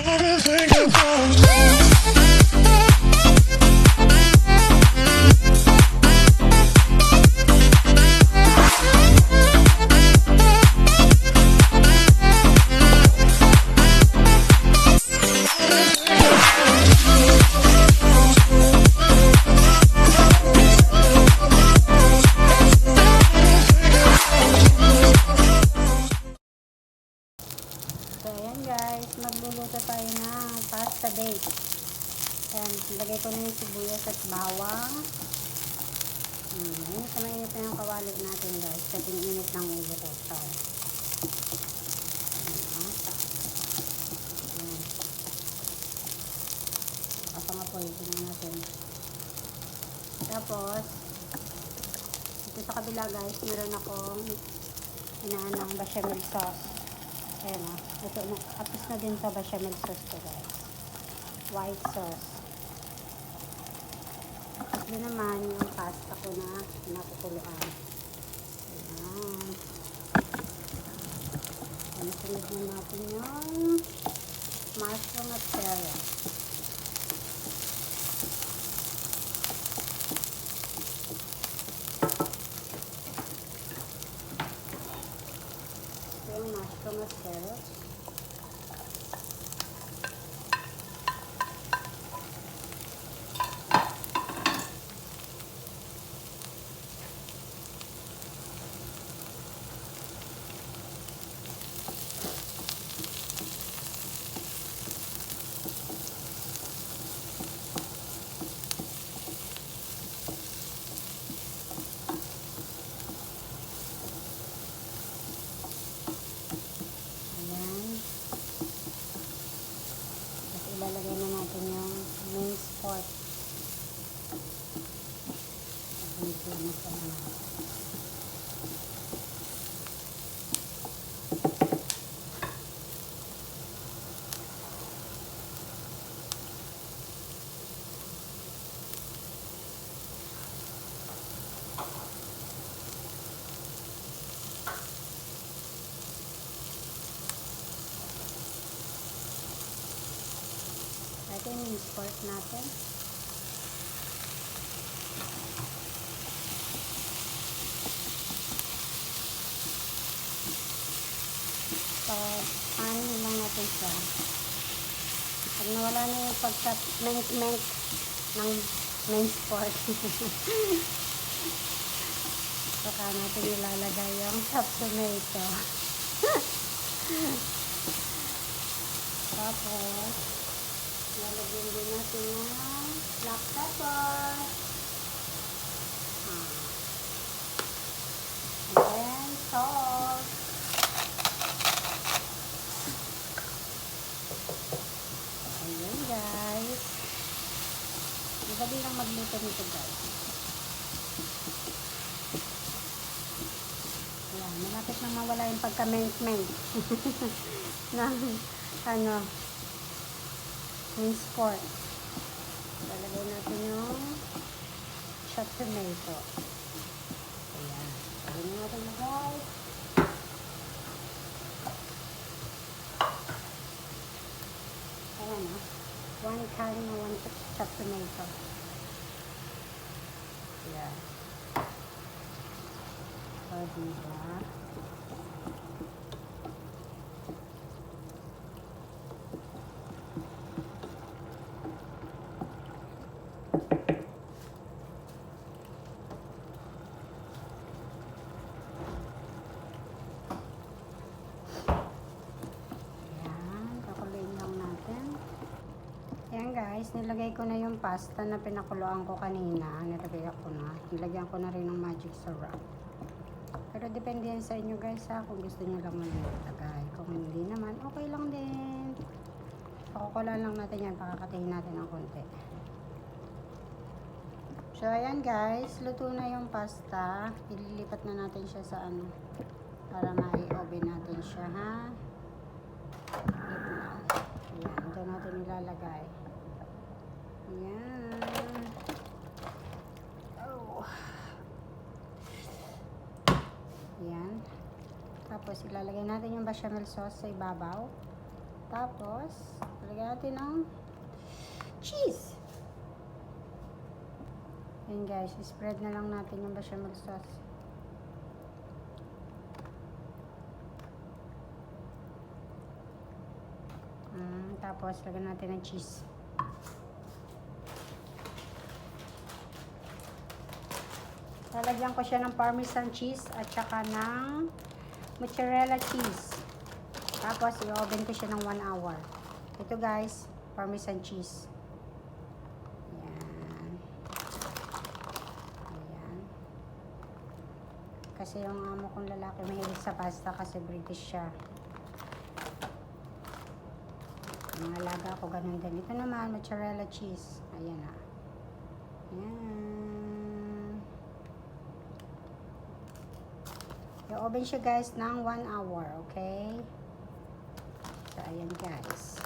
I love it. Lagay ko na yung sibuyas at bawang. Hmm, init na mainit na yung kawali natin guys. Kasi init ng ulo ko. So. Ayan. Kapangapoy, tingnan natin. Tapos, ito sa kabila guys, meron akong inaanang bechamel sauce. Ayan o. Ito na. Tapos na din sa bechamel sauce ko guys. White sauce. Yun naman yung pasta ko na napupuluan. Ayan. Ayan. Sunod na natin yung mushroom at carrot. Ito yung mushroom at carrot. Ayan. Tapos ilalagay na natin yung minced pork. Pagnitinit ka na natin. Ito yung pork natin. So, panin lang natin siya. Pag nawala na yung pagka-ment-ment ng minced pork. Saka natin ilalagay yung chopped tomato. Tapos, lalagyan din natin ng black pepper. Ah. And then, salt. Ayan, guys. Madali lang magluto nito, guys. Ayan, malapit na mawala yung pagka-ment-ment. ng, ano, minced pork. Lalagay natin yung chopped tomato. Ayan. Na natin na guys. Ayan o. One can na one chopped tomato. Ayan. O, diba? Ayan, Ayan guys, nilagay ko na yung pasta na pinakuloan ko kanina. Nilagay ko na. Nilagyan ko na rin ng magic syrup. Pero depende yan sa inyo guys ha, kung gusto nyo lang maglagay. Kung hindi naman, okay lang din. Pakukulan lang natin yan, pakakatihin natin ng konti. So ayan guys, luto na yung pasta. Ililipat na natin siya sa ano, para mai-oven natin siya ha. Ayan, ito natin ilalagay. Ayan. Oh. Ayan. Tapos ilalagay natin yung bechamel sauce sa ibabaw. Tapos, lagyan natin ng cheese. Ayan guys, spread na lang natin yung bechamel sauce. Mm, tapos, lagyan natin ng cheese. Lalagyan ko siya ng parmesan cheese at saka ng mozzarella cheese. Tapos, i-oven ko siya ng 1 hour. Ito guys, parmesan cheese. Ayan. Ayan. Kasi yung amo kong lalaki mahilig sa pasta kasi British siya. Ang alaga ko ganun din. Ito naman, mozzarella cheese. Ayan na. Ayan. I-oven siya guys ng 1 hour, okay? So, ayan guys.